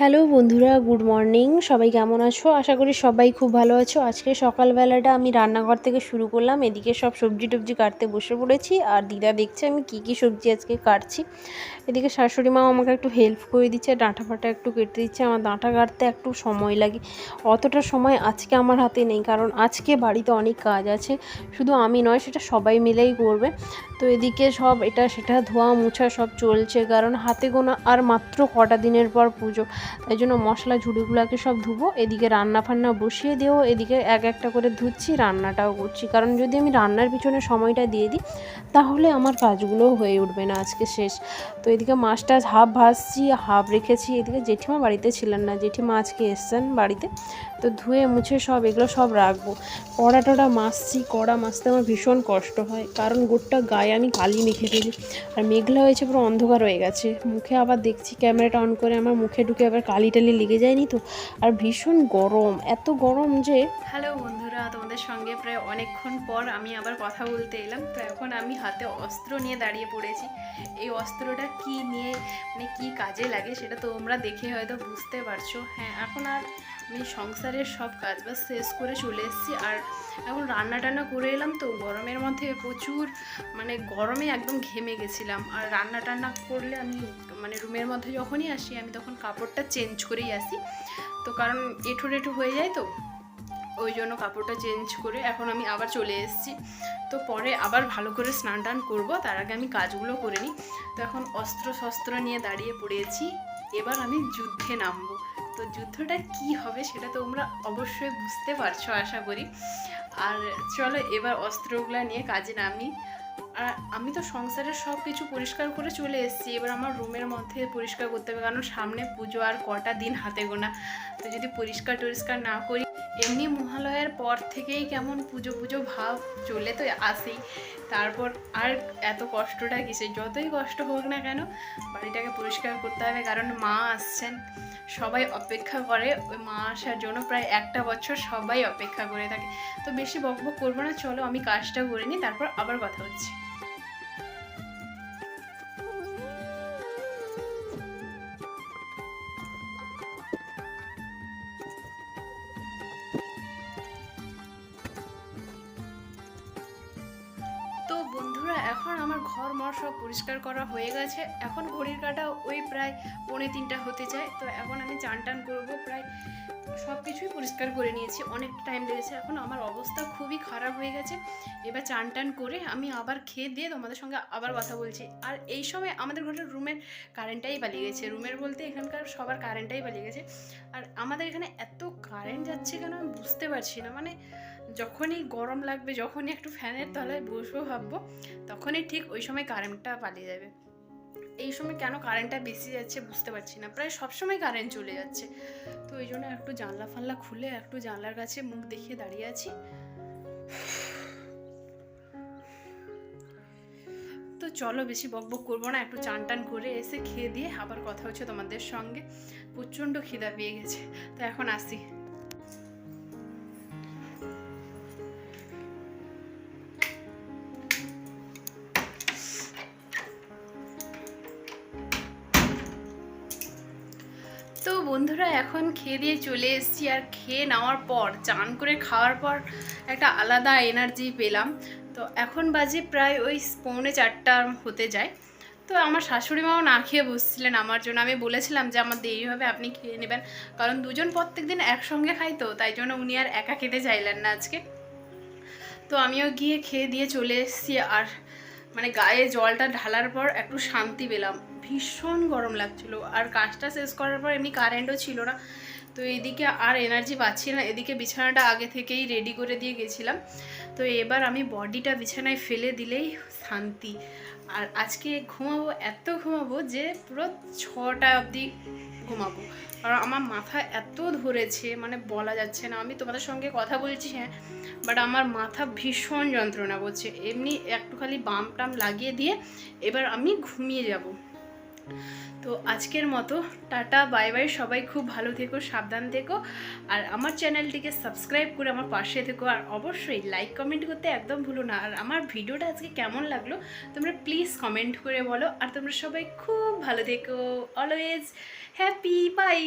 Hello বন্ধুরা, good morning. সবাই কেমন আছো? আশা করি সবাই খুব ভালো আছো। আজকে সকালবেলাটা আমি রান্নাঘর থেকে শুরু করলাম। এদিকে সব সবজি টবজি কাটতে বসে পড়েছি। আর দিদা দেখছে আমি কি কি সবজি আজকে কাটছি। এদিকে শাশুড়ি মাও আমাকে একটু হেল্প করে দিচ্ছে, ডাঁটা ফাটা একটু কেটে দিচ্ছে। আমার ডাঁটা কাটতে একটু সময় লাগে। অতটা সময় আজকে আমার হাতে নেই, কারণ আজকে বাড়িতে অনেক কাজ আছে। শুধু আমি নয়, সেটা সবাই মিলেই করবে। তো এদিকে সব এটা সেটা ধোয়া মুছা সব চলছে, কারণ হাতে গোনা আর মাত্র কটা দিনের পর পুজো। তাই জন্য মশলা ঝুড়িগুলোকে সব ধুবো, এদিকে রান্না ফান্না বসিয়ে দিয়েও এদিকে এক একটা করে ধুচ্ছি, রান্নাটাও করছি। কারণ যদি আমি রান্নার পিছনে সময়টা দিয়ে দিই, তাহলে আমার কাজগুলোও হয়ে উঠবে না আজকে শেষ। তো এদিকে মাছটা হাফ ভাজছি, হাফ রেখেছি। এদিকে জেঠিমা বাড়িতে ছিলেন না, জেঠিমা আজকে এসছেন বাড়িতে। তো ধুয়ে মুছে সব, এগুলো সব রাখব। কড়া টড়া মাছছি, কড়া মাছতে আমার ভীষণ কষ্ট হয়। কারণ গোটটা গায়ে আমি কালি মেখে ফেলি। আর মেঘলা হয়েছে, পুরো অন্ধকার হয়ে গেছে। মুখে আবার দেখছি ক্যামেরাটা অন করে আমার মুখে ঢুকে আবার কালি টালি লেগে যায়নি তো? আর ভীষণ গরম, এত গরম যে হ্যালো বন্ধুরা, তোমাদের সঙ্গে প্রায় অনেকক্ষণ পর আমি আবার কথা বলতে এলাম। তো এখন আমি হাতে অস্ত্র নিয়ে দাঁড়িয়ে পড়েছি। এই অস্ত্রটা কি নিয়ে মানে কি কাজে লাগে সেটা তোমরা দেখে হয়তো বুঝতে পারছ। হ্যাঁ এখন আর আমি সংসারের সব কাজ বাস শেষ করে চলে এসেছি। আর এখন রান্না টান্না করে এলাম তো, গরমের মধ্যে প্রচুর মানে গরমে একদম ঘেমে গেছিলাম। আর রান্না টান্না করলে আমি মানে রুমের মধ্যে যখনই আসি, আমি তখন কাপড়টা চেঞ্জ করেই আসি। তো কারণ এঁঠো রেঠো হয়ে যায় তো, ওই জন্য কাপড়টা চেঞ্জ করে এখন আমি আবার চলে এসেছি। তো পরে আবার ভালো করে স্নান টান করব, তার আগে আমি কাজগুলো করে নিই। তো এখন অস্ত্র শস্ত্র নিয়ে দাঁড়িয়ে পড়েছি, এবার আমি যুদ্ধে নামবো। তো যুদ্ধটা কি হবে সেটা তোমরা অবশ্যই বুঝতে পারছ, আশা করি। আর চলো এবার অস্ত্রগুলো নিয়ে কাজে নামি। আর আমি তো সংসারের সব কিছু পরিষ্কার করে চলে এসেছি। এবার আমার রুমের মধ্যে পরিষ্কার করতে হবে, কারণ সামনে পুজো আর কটা দিন হাতে গোনা। তো যদি পরিষ্কার টরিষ্কার না করি এমনি মহালয়ার পর থেকেই কেমন পুজো পুজো ভাব চলে তো আসেই। তারপর আর এত কষ্টটা কিসে যতই কষ্ট হোক না কেন, বাড়িটাকে পরিষ্কার করতে হবে, কারণ মা আসছেন। সবাই অপেক্ষা করে, ওই মা আসার জন্য প্রায় একটা বছর সবাই অপেক্ষা করে থাকে। তো বেশি বক বক করব না, চলো আমি কাজটা করে নিই, তারপর আবার কথা হচ্ছে। ঘর মর সব পরিষ্কার করা হয়ে গেছে। এখন ঘড়ির কাটা ওই প্রায় পৌনে তিনটা হতে যায় তো এখন আমি চান টান করব। প্রায় সব কিছুই পরিষ্কার করে নিয়েছি, অনেক টাইম লেগেছে। এখন আমার অবস্থা খুবই খারাপ হয়ে গেছে। এবার চান টান করে আমি আবার খেয়ে দিয়ে তোমাদের সঙ্গে আবার কথা বলছি। আর এই সময় আমাদের ঘরের রুমের কারেন্টটাই পালিয়ে গেছে। রুমের বলতে এখানকার সবার কারেন্টটাই পালিয়ে গেছে। আর আমাদের এখানে এত কারেন্ট যাচ্ছে কেন আমি বুঝতে পারছি না। মানে যখনই গরম লাগবে, যখনই একটু ফ্যানের তলায় বসবো, ভাববো, তখনই ঠিক ওই সময় কারেন্টটা পালিয়ে যাবে। এই সময় কেন কারেন্টটা বেশি যাচ্ছে বুঝতে পারছি না। প্রায় সব সময় কারেন্ট চলে যাচ্ছে। তো ওই জন্য একটু জানলা ফানলা খুলে একটু জানলার কাছে মুখ দেখিয়ে দাঁড়িয়ে আছি। তো চলো বেশি বক বক করব না, একটু চান টান করে এসে খেয়ে দিয়ে আবার কথা হচ্ছে তোমাদের সঙ্গে। প্রচণ্ড খিদা পেয়ে গেছে। তো এখন আসি। তো বন্ধুরা, এখন খেয়ে দিয়ে চলে এসেছি আর খেয়ে নেওয়ার পর, চান করে খাওয়ার পর একটা আলাদা এনার্জি পেলাম। তো এখন বাজে প্রায় ওই পৌনে চারটা হতে যায়। তো আমার শাশুড়ি মাও না খেয়ে বসছিলেন আমার জন্য। আমি বলেছিলাম যে, আমার দেরি হবে, আপনি খেয়ে নেবেন। কারণ দুজন প্রত্যেক দিন একসঙ্গে খাই তো, তাই জন্য উনি আর একা খেতে চাইলেন না আজকে। তো আমিও গিয়ে খেয়ে দিয়ে চলে এসেছি আর মানে গায়ে জলটা ঢালার পর একটু শান্তি পেলাম। ভীষণ গরম লাগছিল। আর কাজটা শেষ করার পর এমনি কারেন্টও ছিল না। তো এদিকে আর এনার্জি পাচ্ছি না। এদিকে বিছানাটা আগে থেকেই রেডি করে দিয়ে গেছিলাম। তো এবার আমি বডিটা বিছানায় ফেলে দিলেই শান্তি। আর আজকে ঘুমাবো, এত ঘুমাবো যে পুরো ছটা অবধি ঘুমাবো। কারণ আমার মাথা এত ধরেছে মানে বলা যাচ্ছে না। আমি তোমাদের সঙ্গে কথা বলছি হ্যাঁ বাট আমার মাথা ভীষণ যন্ত্রণা করছে। এমনি একটু খালি বাম টাম লাগিয়ে দিয়ে এবার আমি ঘুমিয়ে যাব। তো আজকের মতো, টাটা বাই বাই সবাই খুব ভালো থেকো, সাবধান থেকো, আর আমার চ্যানেলটিকে সাবস্ক্রাইব করে আমার পাশে থেকো, আর অবশ্যই লাইক কমেন্ট করতে একদম ভুলো না, আর আমার ভিডিওটা আজকে কেমন লাগল, তোমরা প্লিজ কমেন্ট করে বলো, আর তোমরা সবাই খুব ভালো থেকো অলওয়েজ হ্যাপি বাই